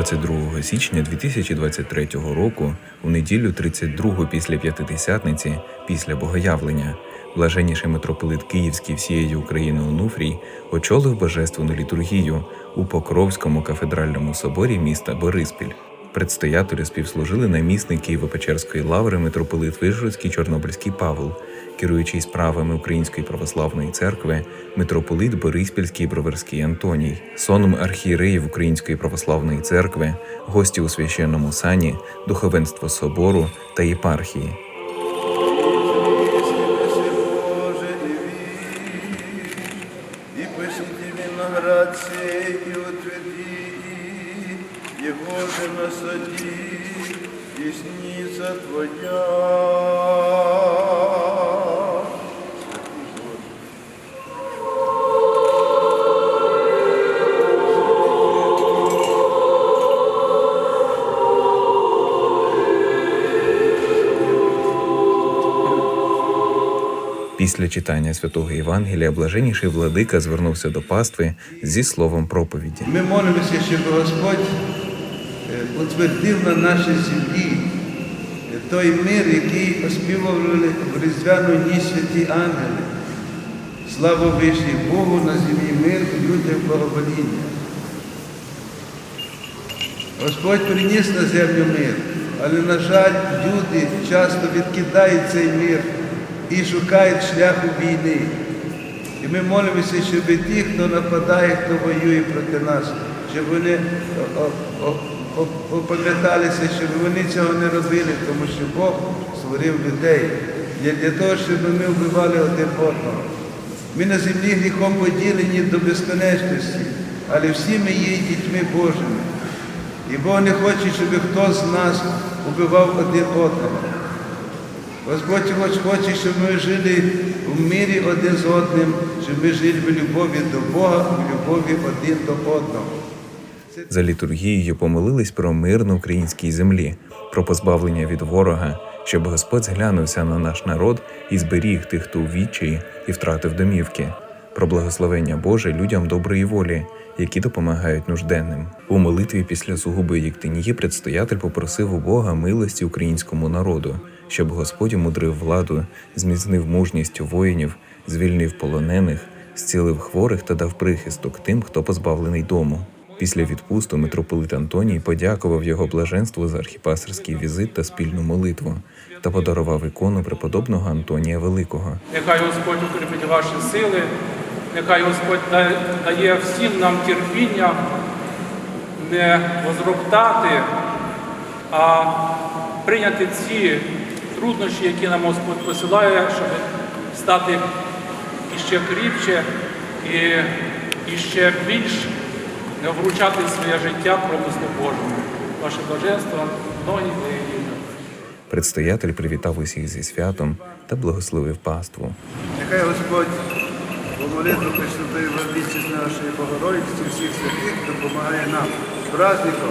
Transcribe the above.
22 січня 2023 року, у неділю 32 після П'ятидесятниці, після Богоявлення, блаженніший митрополит Київський всієї України Онуфрій очолив божественну літургію у Покровському кафедральному соборі міста Бориспіль. Предстоятелю співслужили намісник Києво-Печерської лаври митрополит Вижгородський Чорнобильський Павел, керуючий справами Української православної церкви, митрополит Бориспільський Броварський Антоній, соном архієреїв Української православної церкви, гості у священному сані, духовенство собору та єпархії. Его же насади, десница Твоя. Після читання святого Євангелія блаженніший владика звернувся до пастви зі словом проповіді. Ми молимося, щоб Господь е, утвердив на нашій землі е, той мир, який оспівували в різдвяну ніч святі ангели. Слава вишній Богу на землі мир, людям благовоління. Господь приніс на землю мир, але, на жаль, люди часто відкидають цей мир і шукають шляху війни. І ми молимося, щоб ті, хто нападає, хто воює проти нас, щоб вони опам'яталися, щоб вони цього не робили, тому що Бог створив людей для того, щоб ми вбивали один одного. Ми на землі гріхом поділені до безконечності, але всі ми є дітьми Божими. І Бог не хоче, щоб хто з нас убивав один одного. Господь хоч хоче, щоб ми жили в мирі один з одним, щоб ми жили в любові до Бога, в любові один до одного. За літургією помолились про мир на українській землі, про позбавлення від ворога, щоб Господь зглянувся на наш народ і зберіг тих, хто у відчаї і втратив домівки, про благословення Боже людям доброї волі, які допомагають нужденним. У молитві після сугубої єктинії предстоятель попросив у Бога милості українському народу, щоб Господь мудрив владу, зміцнив мужність воїнів, звільнив полонених, зцілив хворих та дав прихисток тим, хто позбавлений дому. Після відпусту митрополит Антоній подякував його блаженству за архіпастерський візит та спільну молитву та подарував ікону преподобного Антонія Великого. Нехай Господь укріпить ваші сили, нехай Господь да- дає всім нам терпіння не возроптати, а прийняти ці труднощі, які нам Господь посилає, щоб стати іще кріпче і, і ще більш не вручати своє життя промислу Божому. Ваше блаженство, многі виявлення. Предстоятель привітав усіх зі святом та благословив паству. Нехай Господь по молитву Пресвятої Владиці нашої Богородиці, всіх святих допомагає нам з праздником.